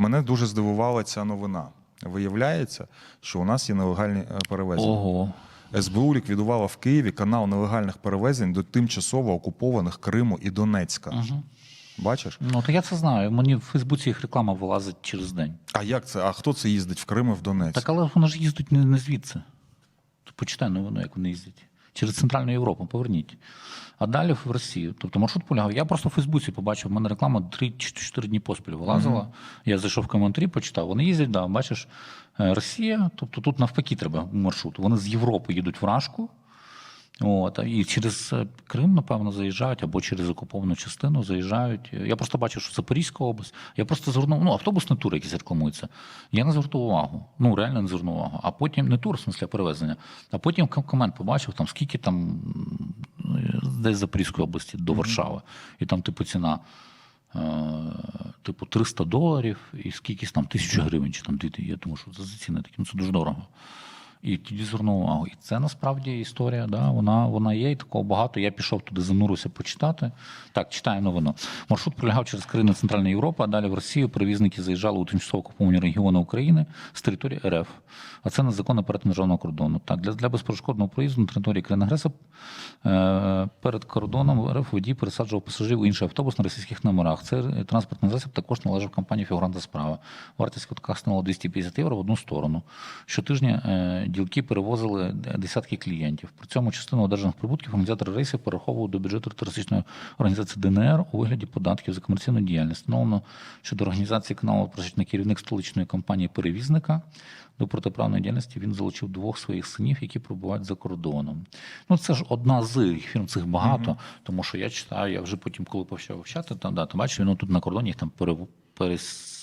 Мене дуже здивувала ця новина. Виявляється, що у нас є нелегальні е, перевезення. Ого. СБУ ліквідувала в Києві канал нелегальних перевезень до тимчасово окупованих Криму і Донецька. Угу. Бачиш? Ну, то я це знаю. Мені в Фейсбуці їх реклама вилазить через день. А як це? А хто це їздить в Крим і в Донецьк? Так, але вони ж їздять не, звідси. Почитай новину, як вони їздять. Через Центральну Європу, поверніть. А далі в Росію. Тобто маршрут полягав. Я просто в Фейсбуці побачив, в мене реклама 3-4 дні поспіль вилазила. Я зайшов в коментарі, почитав. Вони їздять, да, бачиш, е, Росія, тобто тут навпаки треба маршрут. Вони з Європи їдуть в Рашку. От, і через е, Крим, напевно, заїжджають, або через окуповану частину заїжджають. Я просто бачив, що Запорізька область. Я просто звернув, ну, автобусний тур, якийсь рекламується. Я не звернув увагу. Ну, реально не звернув увагу. А потім не тур, в смысле, а перевезення. А потім комент побачив, там скільки там десь Запорізької області до Варшави. І там, типу, ціна. е, Типу 300 доларів і скількись там тисячу гривень, чи там дві. Я думаю, що це за ціни такі, ну це дуже дорого. І тоді звернув увагу. І це насправді історія, да, вона, вона є, і такого багато. Я пішов туди, занурився почитати. Так, читаю новину. Маршрут пролягав через країни Центральної Європи, а далі в Росію перевізники заїжджали у тимчасово окуповані регіони України з території РФ. А це незаконно перетин державного кордону. Так, для, для безперешкодного проїзду на території країни агресора е, перед кордоном РФ водій пересаджував пасажирів у інший автобус на російських номерах. Цей транспортний засіб також належав компанії фігуранта справи. Вартість квитка становила 250 євро в одну сторону. Щотижня е, ділки перевозили десятки клієнтів. При цьому частину одержаних прибутків організатори рейсів перераховували до бюджету терористичної організації ДНР у вигляді податків за комерційну діяльність. Встановлено, що до організації каналу причетний керівник столичної компанії перевізника. До протиправної діяльності він залучив двох своїх синів, які перебувають за кордоном. Ну це ж одна з їх фірм, цих багато, тому що я читаю, я вже потім, коли почав вивчати, там да, ти бачиш, він тут на кордоні їх там пересаджа-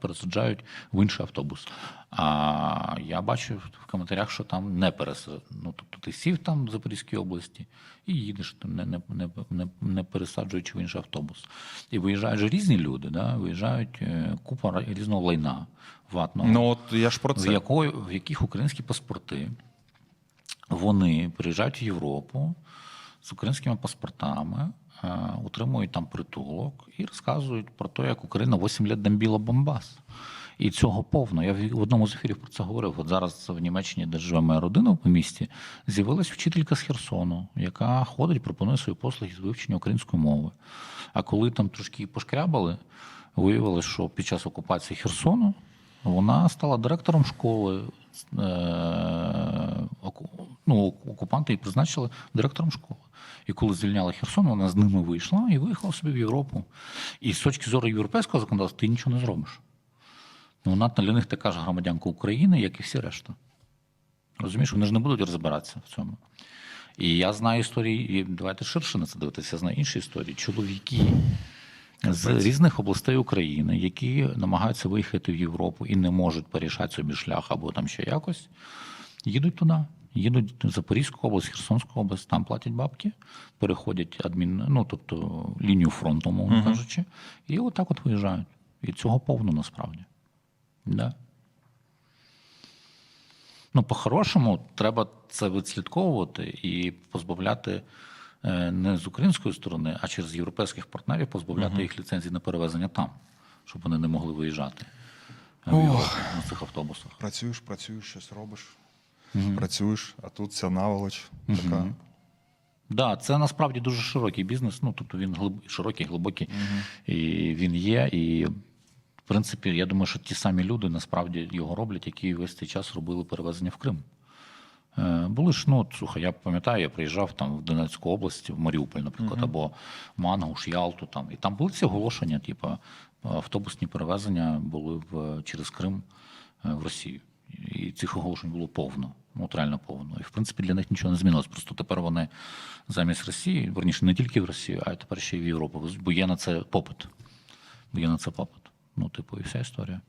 пересаджають в інший автобус. А я бачив в коментарях, що там не пересаджають. Ну, тобто ти сів там в Запорізькій області і їдеш, не, не, не, не, не пересаджуючи в інший автобус. І виїжджають же різні люди, да? виїжджають е, купа різного лайна ватного Ну от я ж про в, якої, в яких українські паспорти вони приїжджають в Європу з українськими паспортами, утримують там притулок і розказують про те, як Україна 8 лет бомбила Бомбас. І цього повно. Я в одному з ефірів про це говорив. От зараз в Німеччині, де живе моя родина в місті, з'явилась вчителька з Херсону, яка ходить, пропонує свої послуги з вивчення української мови. А коли там трошки пошкрябали, виявилось, що під час окупації Херсону вона стала директором школи. Е, ну, окупанти її призначили директором школи. І коли звільняли Херсон, вона з ними вийшла і виїхала собі в Європу. І з точки зору європейського законодавства ти нічого не зробиш. Ну, вона для них така ж громадянка України, як і всі решта. Розумієш, вони ж не будуть розбиратися в цьому. І я знаю історії, і давайте ширше на це дивитися, я знаю інші історії. Чоловіки з різних областей України, які намагаються виїхати в Європу і не можуть порішати собі шлях або там ще якось, їдуть туди. Їдуть в Запорізьку область, Херсонську область, там платять бабки, переходять адмін, ну тобто лінію фронту, умовно Мгм. кажучи, і отак от виїжджають. І цього повно насправді. Да. Ну, по-хорошому, треба це відслідковувати і позбавляти е, не з української сторони, а через європейських партнерів позбавляти їх ліцензій на перевезення там, щоб вони не могли виїжджати е, Ох. На цих автобусах. Працюєш, працюєш, щось робиш, працюєш, а тут ця наволоч така. Мгм. Да, це насправді дуже широкий бізнес. Ну тобто він глиб... широкий, глибокий, і він є. І в принципі, я думаю, що ті самі люди насправді його роблять, які весь цей час робили перевезення в Крим. Е, Були ж, ну, слухай, я пам'ятаю, я приїжджав там в Донецьку область, в Маріуполь, наприклад, або Мангуш, Ялту. Там, і там були ці оголошення, типу, автобусні перевезення були в, через Крим е, в Росію. І цих оголошень було повно, от повно. І в принципі для них нічого не змінилось. Просто тепер вони замість Росії, верніше, не тільки в Росію, а й тепер ще й в Європу. Бо є на це попит. Бо є на це попит. Ну, типу, і вся історія.